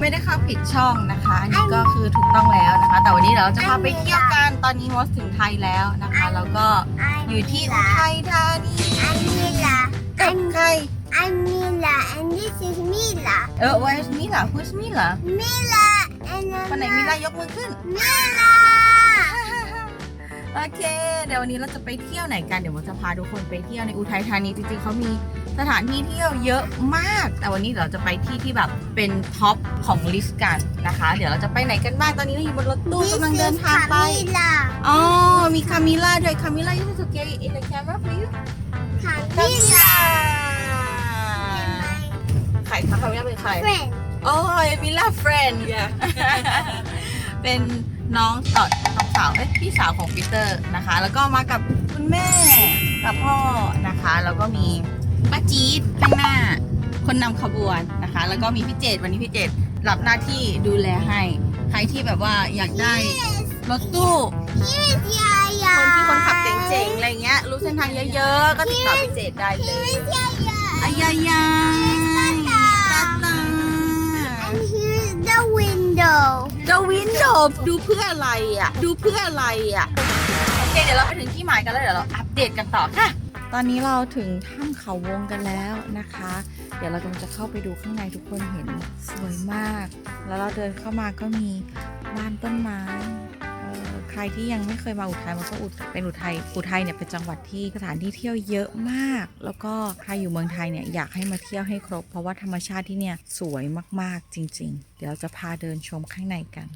ไม่ได้เข้าผิดช่องนะคะ อันนี้ก็คือถูกต้องแล้วนะคะ แต่วันนี้เดี๋ยวเราจะพาไปเที่ยวกันตอนนี้มอสถึงไทยแล้วนะคะ แล้วก็อยู่ที่อุทัยธานี I'm Mila. กับ I'm, ใคร I'm Mila, and this is Mila. เออ where's Mila who's Mila Mila, and I'm คนไหนมิลายกมือขึ้น Mila. โอเค เดี๋ยววันนี้เราจะไปเที่ยวไหนกัน เดี๋ยวมดจะพาทุกคนไปเที่ยวในอุทัยธานี จริงๆเขามี สถานที่เที่ยวเยอะมาก แต่วันนี้เราจะไปที่ที่แบบเป็นท็อปของลิสต์กันนะคะ เดี๋ยวเราจะไปไหนกันบ้าง ตอนนี้เราอยู่บนรถตู้ This กำลังเดิน is ทางไป Camila. อ๋อ มีคามิล่าด้วยคามิล่า you just okay in the camera for you Camila. ใครคะคามิล่าเป็นใคร Friend. โอ้ยมิล่าเฟรนด์เป็นน้องเออน้องสาวเอ้ยพี่สาวของปีเตอร์นะคะ แล้วก็มากับคุณแม่กับพ่อนะคะ แล้วก็มี ป้าจี๊ดข้างหน้า คนนำขบวนนะคะ แล้วก็มีพี่เจตวันนี้พี่เจตรับหน้าที่ดูแลให้ ใครที่แบบว่าอยากได้ Yes. รถตู้ Here is Yaya. คนที่คนขับเจ๋งๆอะไรเงี้ย รู้เส้นทางเยอะๆ ก็ติดต่อพี่เจตได้เล Here ย is Yaya. อายายา Tata. ตาตา And here is the window. เดวินโดดูเพื่ออะไรอะ ดูเพื่ออะไรอะ โอเค เดี๋ยวเราไปถึงที่หมายกันแล้วเดี๋ยวเราอัปเดตกันต่อค่ะต อนนี้เราถึงถ้ำเขาวงกันแล้วนะคะ เดี๋ยวเรากำลังจะเข้าไปดูข้างในทุกคนเห็นสวยมาก แล้วเราเดินเข้ามาก็มีบ้านต้นไม้เอ่อใครที่ยังไม่เคยมาอุทัยมันก็อุทเป็นอุทัยอุทัยเนี่ยเป็นจังหวัดที่สถานที่เที่ยวเยอะมาก แล้วก็ใครอยู่เมืองไทยเนี่ยอยากให้มาเที่ยวให้ครบ เพราะว่าธรรมชาติที่เนี่ยสวยมากๆจริง ๆ เดี๋ยวเราจะพาเดินชมข้างในกัน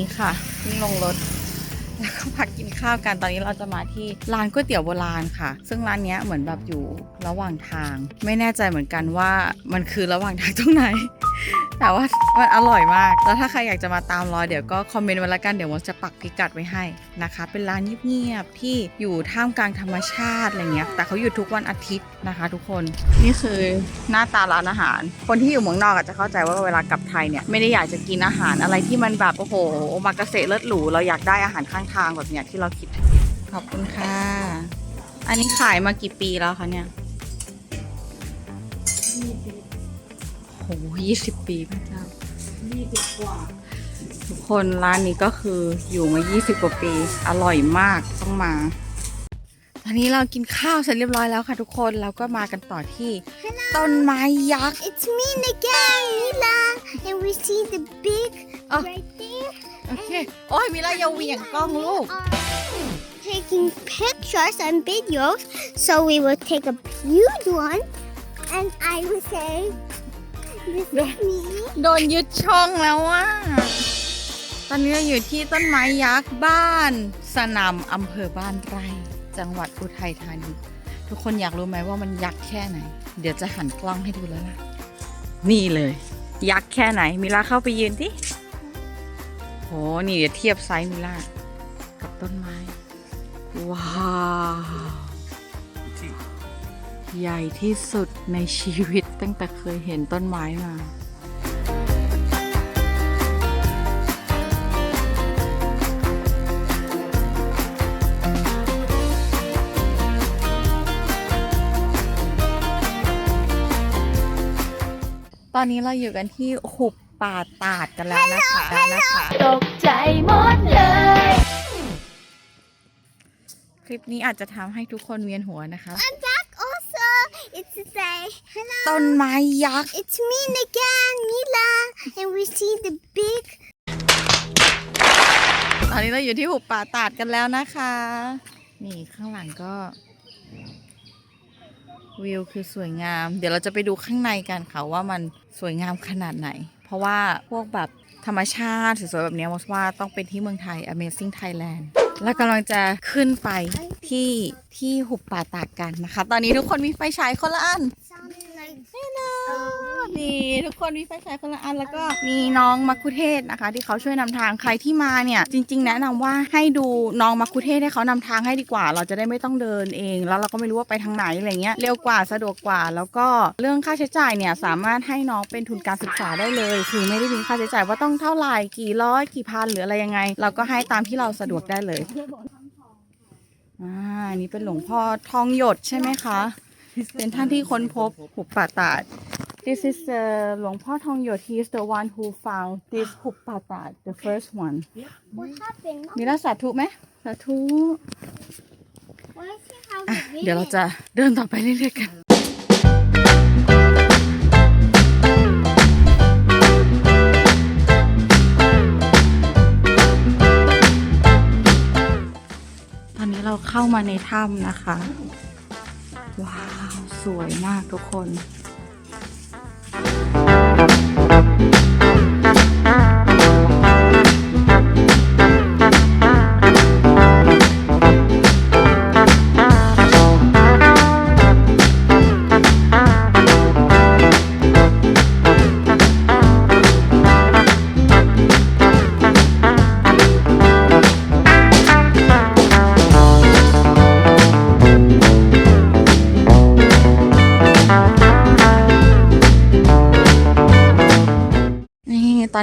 นี้ค่ะเพิ่งลงรถแล้วก็พักกินข้าวกันตอนนี้เราจะมาที่ร้านก๋วยเตี๋ยวโบราณค่ะ ซึ่งร้านนี้เหมือนแบบอยู่ระหว่างทาง ไม่แน่ใจเหมือนกันว่ามันคือระหว่างทางตรงไหน แต่ว่ามันอร่อยมาก แล้วถ้าใครอยากจะมาตามรอยเดี๋ยวก็คอมเมนต์ไว้ละกันเดี๋ยวมดจะปักพิกัดไว้ให้นะคะ เป็นร้านเงียบๆที่อยู่ท่ามกลางธรรมชาติอะไรเงี้ย แต่เขาอยู่ทุกวันอาทิตย์นะคะ ทุกคน นี่คือหน้าตาร้านอาหาร คนที่อยู่เมืองนอกอาจจะเข้าใจว่าเวลากลับไทยเนี่ยไม่ได้อยากจะกินอาหารอะไรที่มันแบบโอ้โหโอมากาเสะเลิศหรูเราอยากได้อาหารข้างทางแบบเนี้ยที่เราคิด ขอบคุณค่ะ อันนี้ขายมากี่ปีแล้วคะเนี่ยโห ยี่สิบปีพระเจ้าทุกคนร้านนี้ก็คืออยู่มา 20 กว่าปี อร่อยมากต้องมา ตอนนี้เรากินข้าวเสร็จเรียบร้อยแล้วค่ะทุกคนแล้วก็มากันต่อที่ ต้นไม้ยักษ์ It's me again, Mila. And we see the big Oh. right there. โอเคโอ้ยมีละอยาเหวียงกล้องลูก taking pictures and videos, so we will take a huge one, and I will say, โดนยึดช่องแล้วว่าตอนนี้อยู่ที่ต้นไม้ยักษ์บ้าน สนามอำเภอบ้านไร่ จังหวัดอุทัยธานีทุกคนอยากรู้ไหมว่ามันยักษ์แค่ไหน เดี๋ยวจะหันกล้องให้ดูแล้วนะนี่เลย ยักษ์แค่ไหน มิลาเข้าไปยืนที่โหนี่เดี๋ยวเทียบไซส์มิลากับต้นไม้ ว้าว ใหญ่ที่สุดในชีวิตตั้งแต่เคยเห็นต้นไม้มาตอนนี้เราอยู่กันที่หุบป่าตาดกันแล้วนะคะนะคะตกใจหมดเลย คลิปนี้อาจจะทำให้ทุกคนเวียนหัวนะคะ I'm back also. It's to say hello. ต้นไม้ยักษ์ It's me again, Mila, and we see the big ตอนนี้เราอยู่ที่หุบป่าตาดกันแล้วนะคะ นี่ข้างหลังก็ วิวคือสวยงาม เดี๋ยวเราจะไปดูข้างในกันค่ะว่ามันสวยงามขนาดไหน เพราะว่าพวกแบบธรรมชาติสวยๆแบบเนี้ยมอสว่าต้องเป็นที่เมืองไทย Amazing Thailand แล้วกำลังจะขึ้นไปที่ที่หุบป่าตาดกันนะคะ ตอนนี้ทุกคนมีไฟฉายคนละอัน sounding like นี่ทุกคนมีไฟฉายคนละอันแล้วก็มีน้องมักคุเทศนะคะ ที่เขาช่วยนำทางใครที่มาเนี่ย จริง ๆ แนะนำว่าให้ดูน้องมักคุเทศให้เขานำทางให้ดีกว่า เราจะได้ไม่ต้องเดินเอง แล้วเราก็ไม่รู้ว่าไปทางไหนอะไรเงี้ยเร็วกว่าสะดวกกว่า แล้วก็เรื่องค่าใช้จ่ายเนี่ยสามารถให้น้องเป็นทุนการศึกษาได้เลยคือไม่ได้มีค่าใช้จ่ายว่าต้องเท่าไหร่กี่ร้อยกี่พันหรืออะไรยังไง เราก็ให้ตามที่เราสะดวกได้เลยอ่าอันนี้เป็นหลวงพ่อทองหยดใช่ไหมคะ เป็นท่านที่ค้นพบหุบป่าตาด This is the หลวงพ่อทองหยด He is the one who found this หุบป่าตาด the first one What happened? มีแล้วสาธุไหมสาธุ Why is he have อะ the เดี๋ยวเราจะเดินต่อไปเรื่อยๆกันตอนนี้เราเข้ามาในถ้ำนะคะ ว้าว สวยมากทุกคน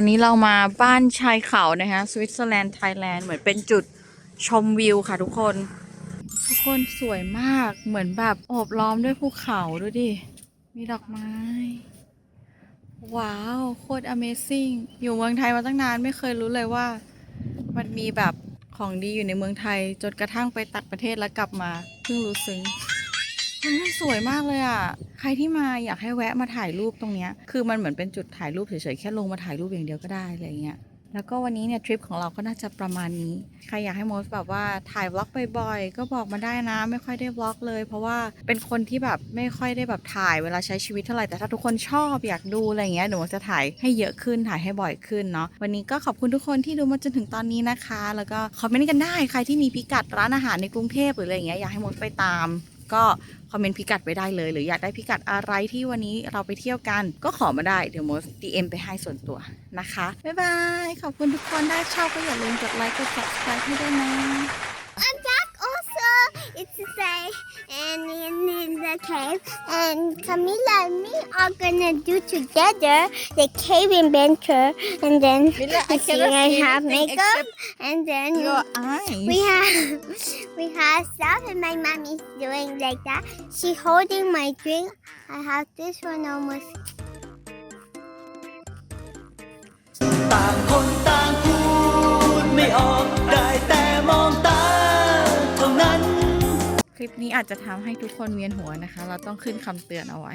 อนนี้เรามาบ้านชายเขานะคะสวิตเซอร์แลนด์ไทยแลนด์เหมือนเป็นจุดชมวิวค่ะทุกคน ทุกคนสวยมากเหมือนแบบโอบล้อมด้วยภูเขาดูดิ มีดอกไม้ ว้าว โคตร Amazing อยู่เมืองไทยมาตั้งนานไม่เคยรู้เลยว่า มันมีแบบของดีอยู่ในเมืองไทยจนกระทั่งไปต่างประเทศแล้วกลับมาเพิ่งรู้ซึ้ง มันสวยมากเลยอะ ใครที่มาอยากให้แวะมาถ่ายรูปตรงเนี้ย คือมันเหมือนเป็นจุดถ่ายรูปเฉยๆ แค่ลงมาถ่ายรูปอย่างเดียวก็ได้อะไรเงี้ย แล้วก็วันนี้เนี่ยทริปของเราก็น่าจะประมาณนี้ ใครอยากให้โมสแบบว่าถ่ายวล็อกบ่อยๆ ก็บอกมาได้นะ ไม่ค่อยได้วล็อกเลย เพราะว่าเป็นคนที่แบบไม่ค่อยได้แบบถ่ายเวลาใช้ชีวิตเท่าไหร่ แต่ถ้าทุกคนชอบอยากดูอะไรเงี้ยหนูจะถ่ายให้เยอะขึ้นถ่ายให้บ่อยขึ้นเนาะ วันนี้ก็ขอบคุณทุกคนที่ดูมาจนถึงตอนนี้นะคะ แล้วก็คอมเมนต์กันได้ ใครที่มีพิกัดร้านอาหารในกรุงเทพหรืออะไรเงี้ยอยากให้โมสไปตาม ก็คอมเมนต์พิกัดไว้ได้เลย หรืออยากได้พิกัดอะไรที่วันนี้เราไปเที่ยวกัน ก็ขอมาได้เดี๋ยวโมส DM ไปให้ส่วนตัวนะคะ บ๊ายบาย ขอบคุณทุกคนได้ชอบก็อย่าลืมกดไลค์กด subscribe ให้ด้วยนะ and in, in the cave. And Camila and me are gonna do together the cave adventure. And then Mila, I you see I have makeup. And then Your eyes we have we have stuff and my mommy's doing like that. She holding my drink. I have this one almost คลิปนี้อาจจะทำให้ทุกคนเวียนหัวนะคะ เราต้องขึ้นคำเตือนเอาไว้